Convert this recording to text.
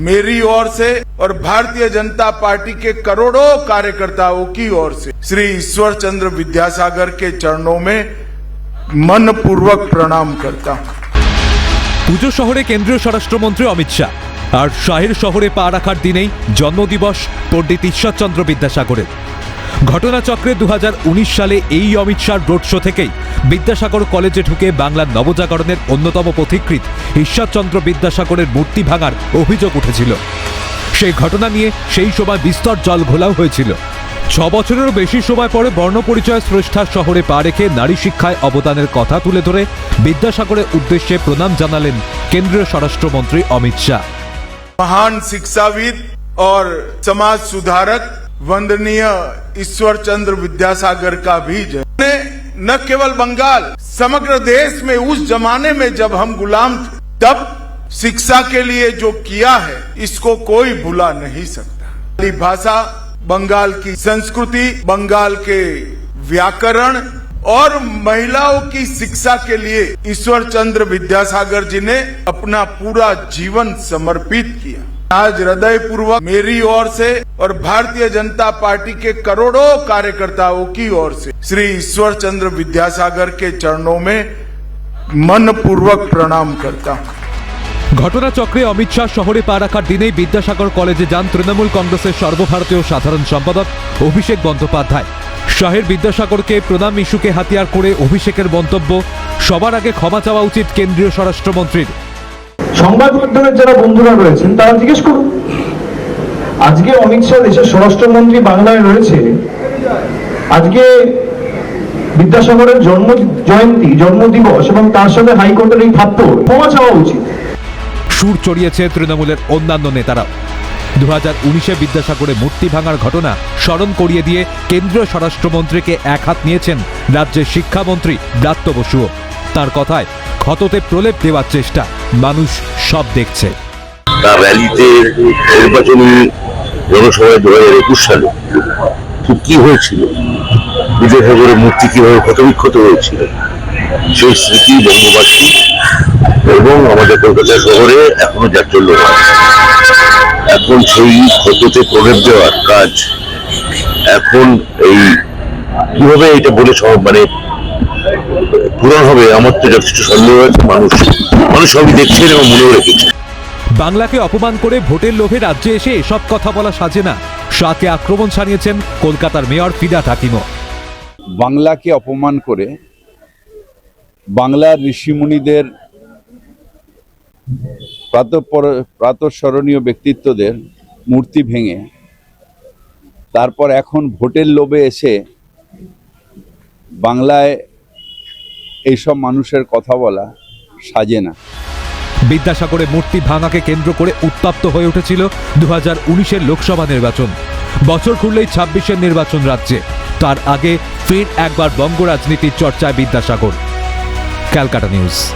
मेरी ओर से और भारतीय जनता पार्टी के करोड़ों कार्यकर्ताओं की ओर से श्री ईश्वर चंद्र विद्यासागर के चरणों में मन पूर्वक प्रणाम करता हूं পুজো শহরে কেন্দ্রীয় স্বরাষ্ট্রমন্ত্রী অমিত শাহ আর শাহের শহরে পা রাখার দিনেই জন্মদিবস পণ্ডিত ঈশ্বরচন্দ্র বিদ্যাসাগরের ঘটনাচক্রে দু সালে এই অমিত শাহ রোড শো থেকেই বিদ্যাসাগর কলেজে ঢুকে বাংলার নবজাগরণের অন্যতম পথিকৃৎ ঈশ্বরচন্দ্র বিদ্যাসাগরের মূর্তি ভাঙার অভিযোগ উঠেছিল সেই ঘটনা নিয়ে সেই সময় বিস্তর জল ঘোলাও হয়েছিল ছ বছরেরও বেশি সময় পরে বর্ণপরিচয় স্রষ্টা শহরে পা রেখে নারী শিক্ষায় অবদানের কথা তুলে ধরে বিদ্যাসাগরের উদ্দেশ্যে প্রণাম জানালেন কেন্দ্রীয় স্বরাষ্ট্রমন্ত্রী অমিত শাহ महान शिक्षाविद और समाज सुधारक वंदनीय ईश्वर चंद्र विद्यासागर का भी ने न केवल बंगाल, समग्र देश में उस जमाने में जब हम गुलाम थे, तब शिक्षा के लिए जो किया है, इसको कोई भुला नहीं सकता। भाषा, बंगाल की संस्कृति, बंगाल के व्याकरण और महिलाओं की शिक्षा के लिए ईश्वर चंद्र विद्यासागर जी ने अपना पूरा जीवन समर्पित किया। आज हृदय पूर्वक मेरी ओर से और भारतीय जनता पार्टी के करोड़ों कार्यकर्ताओं की ओर से श्री ईश्वर चंद्र विद्यासागर के चरणों में मन पूर्वक प्रणाम करता हूं ঘটনাচক্রে অমিত শাহ শহরে পা রাখার দিনেই বিদ্যাসাগর কলেজে যান তৃণমূল কংগ্রেসের সর্বভারতীয় সাধারণ সম্পাদক অভিষেক বন্দ্যোপাধ্যায় শাহের বিদ্যাসাগরকে প্রণাম ইস্যুকে হাতিয়ার করে অভিষেকের মন্তব্য সবার আগে ক্ষমা চাওয়া উচিত কেন্দ্রীয় স্বরাষ্ট্রমন্ত্রীর সংবাদ মাধ্যমের যারা বন্ধুরা রয়েছেন, তারা জিজ্ঞেস করুন। আজকে অমিত শাহ দেশের স্বরাষ্ট্রমন্ত্রী বাংলায় রয়েছে। আজকে বিদ্যাসাগরের জন্ম জয়ন্তী জন্মদিবস এবং তার সাথে হাইকোর্টের এই থাপ্পড়, ক্ষমা চাওয়া উচিত। সুর চড়িয়েছে তৃণমূলের অন্যান্য নেতারা দু হাজার উনিশে বিদ্যাসাগরে মূর্তি ভাঙার ঘটনা স্মরণ করিয়ে দিয়ে কেন্দ্রীয় স্বরাষ্ট্রমন্ত্রীকে এক হাত নিয়েছেন রাজ্যের শিক্ষামন্ত্রী ব্রাত্য বসুও। তার কথায় ক্ষততে প্রলেপ দেওয়ার চেষ্টা। মানুষ সব দেখছে। তার র্যালিতে নির্বাচনী জনসভায় দু হাজার একুশ সালে কি হয়েছিল? বিদ্যাসাগরের মূর্তি কীভাবে ক্ষতবিক্ষত হয়েছিল? সেই স্মৃতি বঙ্গবাসী এবং আমাদের কলকাতা শহরে এখনও জাচল্য এখন সেই ক্ষততে প্রলেপ দেওয়ার কাজ, এখন এই কীভাবে এটা বলে সব মানে পূরণ হবে আমার তো যথেষ্ট সন্দেহ আছে মানুষ মানুষ সবই দেখছেন এবং মনেও রেখেছে। বাংলাকে অপমান করে ভোটের লোভে রাজ্যে এসে এসব কথা বলা সাজে না। শাহকে আক্রমণ ছাড়িয়েছেন কলকাতার মেয়র ফিদা থাকিমো বাংলাকে অপমান করে বাংলার ঋষিমুনিদের প্রাতঃপর- প্রাতঃস্মরণীয় ব্যক্তিত্বদের মূর্তি ভেঙে তারপর এখন ভোটের লোভে এসে বাংলায় এইসব মানুষের কথা বলা সাজে না। বিদ্যাসাগরে মূর্তি ভাঙাকে কেন্দ্র করে উত্তপ্ত হয়ে উঠেছিল দু হাজার উনিশের লোকসভা নির্বাচন। বছর খুললেই ছাব্বিশের নির্বাচন রাজ্যে। তার আগে ফের একবার বঙ্গ রাজনীতির চর্চায় বিদ্যাসাগর। ক্যালকাটা নিউজ।